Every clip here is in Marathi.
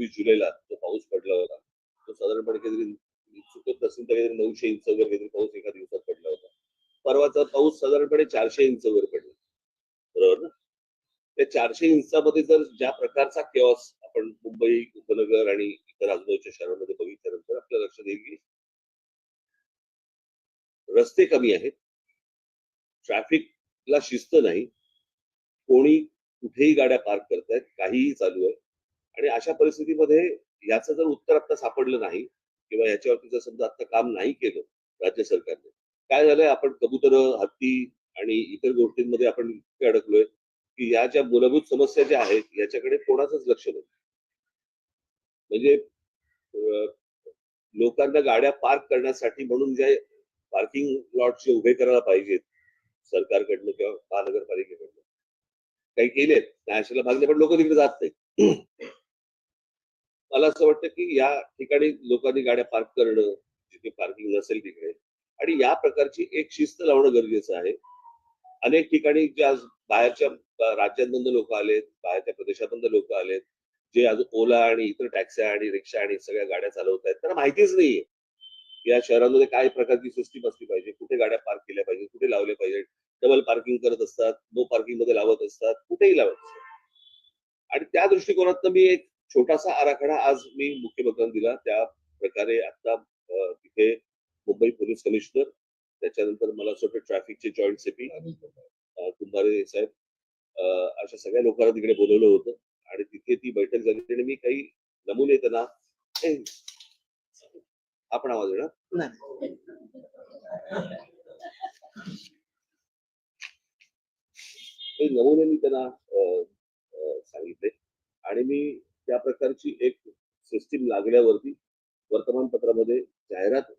सव्वीस जुलैला जो पाऊस पडला होता तो साधारणपणे काहीतरी चुकत नसेल तर काहीतरी नऊशे इंच वगैरे काहीतरी पाऊस एका दिवसात पडला होता. परवाचा पाऊस साधारणपणे चारशे इंच वर पडला. बरोबर ना? त्या चारशे इंचामध्ये जर ज्या प्रकारचा केऑस आपण मुंबई उपनगर आणि इतर आजूबाजूच्या शहरांमध्ये बघितल्यानंतर आपल्या लक्षात येईल की रस्ते कमी आहेत. ट्रॅफिकला शिस्त नाही. कोणी कुठेही गाड्या पार्क करतायत. काहीही चालू आहे. आणि अशा परिस्थितीमध्ये याचं जर उत्तर आता सापडलं नाही किंवा याच्यावरती जर समजा आता काम नाही केलं राज्य सरकारने काय झालंय? आपण कबुतर हत्ती आणि इतर गोष्टींमध्ये आपण इतके अडकलोय की या ज्या मूलभूत समस्या ज्या आहेत याच्याकडे कोणाचंच लक्ष नाही. म्हणजे लोकांना गाड्या पार्क करण्यासाठी म्हणून जे पार्किंग लॉट जे उभे करायला पाहिजेत सरकारकडनं किंवा महानगरपालिकेकडनं काही केलेत. नॅशनल भागले पण लोक तिकडे जात नाही मला असं वाटतं की या ठिकाणी लोकांनी गाड्या पार्क करणं जिथे पार्किंग नसेल तिकडे. आणि या प्रकारची एक शिस्त लावणं गरजेचं आहे. अनेक ठिकाणी ज्या बाहेरच्या राज्यांमधून लोक आलेत बाहेरच्या प्रदेशातून लोक आलेत जे आज ओला आणि इतर टॅक्सी आणि रिक्षा आणि सगळ्या गाड्या चालवत आहेत त्यांना माहितीच नाहीये. या शहरांमध्ये काय प्रकारची सिस्टीम असली पाहिजे कुठे गाड्या पार्क केल्या पाहिजे कुठे लावल्या पाहिजे डबल पार्किंग करत असतात नो पार्किंगमध्ये लावत असतात कुठेही लावत असतात. आणि त्या दृष्टिकोनातनं मी एक छोटासा आराखडा आज मी मुख्यमंत्र्यांना दिला. त्या प्रकारे आता तिथे मुंबई पोलीस कमिशनर त्याच्यानंतर मला असं वाटतं ट्रॅफिकचे जॉईंट सीपी कुंभारे साहेब अशा सगळ्या लोकांना तिकडे बोलवलं होतं. आणि तिथे ती बैठक झाली आणि मी काही नमुने त्यांना आपण आवाज येणार? काही नमुने मी त्यांना सांगितले. आणि मी त्या प्रकारची एक सिस्टीम लागल्यावरती वर्तमानपत्रामध्ये जाहिरात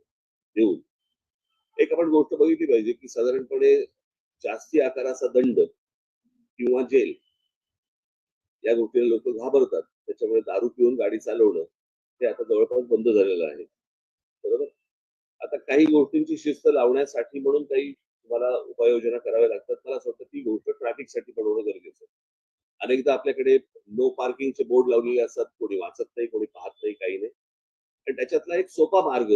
देऊन एक आपण गोष्ट बघितली पाहिजे की साधारणपणे जास्ती आकाराचा दंड किंवा जेल या गोष्टीला लोक घाबरतात. त्याच्यामुळे दारू पिऊन गाडी चालवणं हे आता जवळपास बंद झालेलं आहे. बरोबर? आता काही गोष्टींची शिस्त लावण्यासाठी म्हणून काही तुम्हाला उपाययोजना कराव्या लागतात. मला असं वाटतं ती गोष्ट ट्रॅफिकसाठी पण होणं गरजेचं आहे. अनेकदा आपल्याकडे नो पार्किंगचे बोर्ड लावलेले असतात कोणी वाचत नाही कोणी पाहत नाही काही नाही. आणि त्याच्यातला एक सोपा मार्ग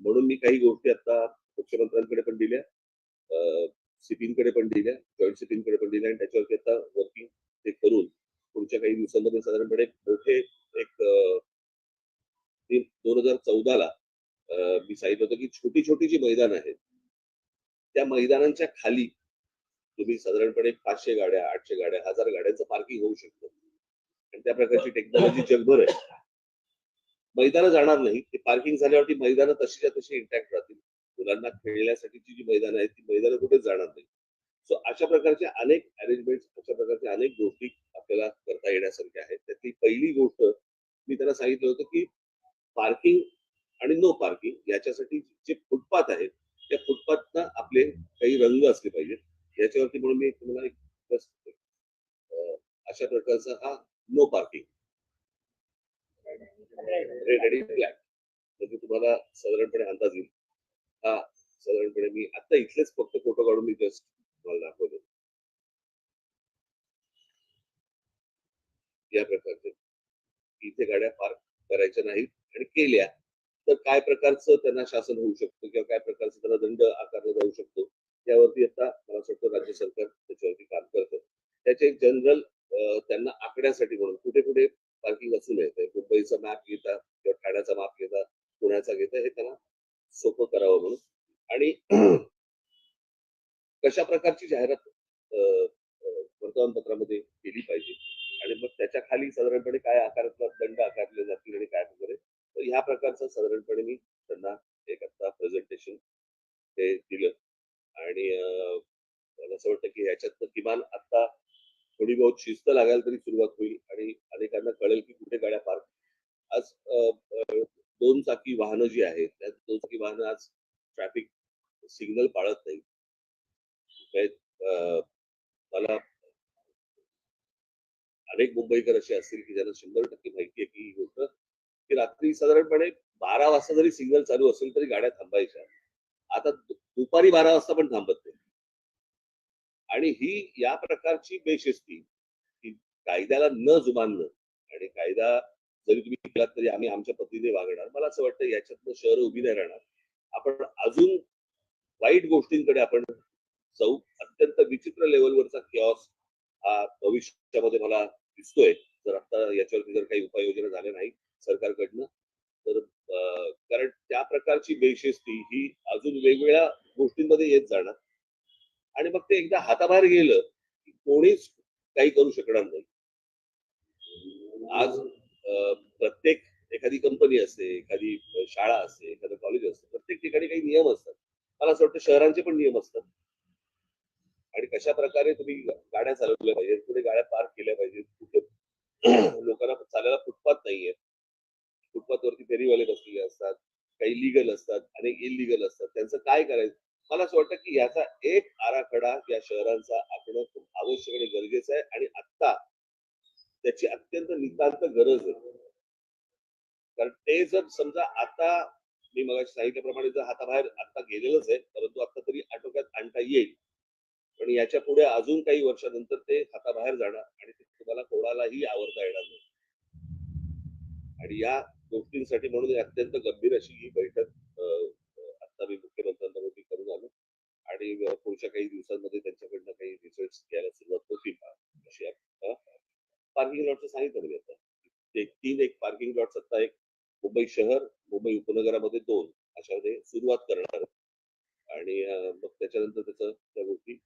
म्हणून मी काही गोष्टी आता मुख्यमंत्र्यांकडे पण दिल्या सिपींकडे पण दिल्या जॉईंट सिपींकडे पण दिल्या आणि त्याच्यावरती आता वर्किंग ते करून पुढच्या काही दिवसांमध्ये साधारणपणे मोठे एक दोन हजार चौदाला मी सांगितलं होतं की छोटी छोटी जी मैदान आहेत त्या मैदानांच्या खाली तुम्ही साधारणपणे पाचशे गाड्या आठशे गाड्या हजार गाड्यांचं पार्किंग होऊ शकतं. आणि त्या प्रकारची टेक्नॉलॉजी जगभर आहे. मैदानं जाणार नाही. ते पार्किंग झाल्यावरती मैदानं तशीच्या तशी इंटॅक्ट राहतील. मुलांना खेळण्यासाठीची जी मैदानं आहेत ती मैदानं कुठेच जाणार नाही. सो अशा प्रकारच्या अनेक अरेंजमेंट अशा प्रकारच्या अनेक गोष्टी आपल्याला करता येण्यासारख्या आहेत. त्यातली पहिली गोष्ट मी त्यांना सांगितलं होतं की पार्किंग आणि नो पार्किंग याच्यासाठी जे फुटपाथ आहेत त्या फुटपाथना आपले काही रंग असले पाहिजेत. याच्यावरती म्हणून मी तुम्हाला एक अशा प्रकारचा हा नो पार्किंग रेडी आणि म्हणजे तुम्हाला साधारणपणे अंदाज येईल. हा साधारणपणे मी आता इथलेच फक्त फोटो काढून मी जस्ट तुम्हाला दाखवतो. या प्रकारचे. इथे गाड्या पार्क करायच्या नाहीत आणि केल्या. तर काय प्रकारचं त्यांना शासन होऊ शकतं किंवा काय प्रकारचं त्यांना दंड आकारला जाऊ शकतो? यावरती आता मला वाटतं राज्य सरकार त्याच्यावरती काम करतं. त्याचे एक जनरल त्यांना आकड्यासाठी म्हणून कुठे कुठे पार्किंग असू नये. मुंबईचा मॅप घेता किंवा ठाण्याचा मॅप घेता पुण्याचा घेता हे त्यांना सोपं करावं म्हणून. आणि कशा प्रकारची जाहिरात वर्तमानपत्रामध्ये केली पाहिजे? आणि मग त्याच्याखाली साधारणपणे काय आकारातला दंड आकारले जातील आणि काय वगैरे? तर ह्या प्रकारचं साधारणपणे मी त्यांना एक आता प्रेझेंटेशन हे दिलं. आणि मला असं वाटतं की ह्याच्यातनं किमान आता थोडी बहुत शिस्त लागायला तरी सुरुवात होईल आणि अनेकांना कळेल की कुठे गाड्या पार्क आज दोन चाकी वाहनं जी आहेत त्या दोन चाकी वाहनं आज ट्रॅफिक सिग्नल पाळत नाही मला अनेक मुंबईकर असे असतील की ज्यांना शंभर टक्के माहिती आहे की ही गोष्ट की रात्री साधारणपणे बारा वाजता जरी सिग्नल चालू असेल तरी गाड्या थांबायच्या. आता दुपारी बारा वाजता पण थांबत नाही. आणि ही या प्रकारची बेशिस्ती की कायद्याला न जुमानणं आणि कायदा जरी तुम्ही केलात तरी आम्ही आमच्या पद्धतीने वागणार. मला असं वाटतं याच्यातनं शहर उभी नाही राहणार. आपण अजून वाईट गोष्टींकडे आपण जाऊ. अत्यंत विचित्र लेवलवरचा किऑस हा भविष्यामध्ये मला दिसतोय. जर आता याच्यावरती जर काही उपाययोजना झाल्या नाही सरकारकडनं प्रकारची बेशिस्ती ही अजून वेगवेगळ्या गोष्टींमध्ये येत जाणार. आणि मग ते एकदा हाताबाहेर गेलं की कोणीच काही करू शकणार नाही. आज प्रत्येक एखादी कंपनी असते एखादी शाळा असते एखादं कॉलेज असते प्रत्येक ठिकाणी काही नियम असतात. मला असं वाटतं शहरांचे पण नियम असतात. आणि कशा प्रकारे तुम्ही गाड्या चालवल्या पाहिजेत कुठे गाड्या पार्क केल्या पाहिजेत कुठे लोकांना चालायला फुटपाथ नाहीये फुटपाथ वरती फेरीवाले बसलेले असतात काही लिगल असतात अनेक इलिगल असतात. त्यांचं काय करायचं? मला असं वाटतं की याचा एक आराखडा या शहरांचा आखणं खूप आवश्यक आणि गरजेचं आहे आणि आत्ता त्याची अत्यंत नितांत गरज आहे. कारण ते जर समजा आता मी मग सांगितल्याप्रमाणे जर हाताबाहेर आता गेलेलंच आहे परंतु आता तरी आटोक्यात आणता येईल. पण याच्यापुढे अजून काही वर्षानंतर ते हाताबाहेर जाणार आणि ते तुम्हाला कोणालाही आवडता येणार नाही. आणि या गोष्टींसाठी म्हणून अत्यंत गंभीर अशी ही बैठक आता मी मुख्यमंत्र्यांबरोबर करून आलो. आणि पुढच्या काही दिवसांमध्ये त्यांच्याकडनं काही रिझल्ट घ्यायला सुरुवात होती अशी पार्किंग लॉटचं सांगितलं मी आता. एक तीन एक पार्किंग लॉट आता एक मुंबई शहर मुंबई उपनगरामध्ये दोन अशामध्ये सुरुवात करणार. आणि मग त्याच्यानंतर त्याचं त्या गोष्टी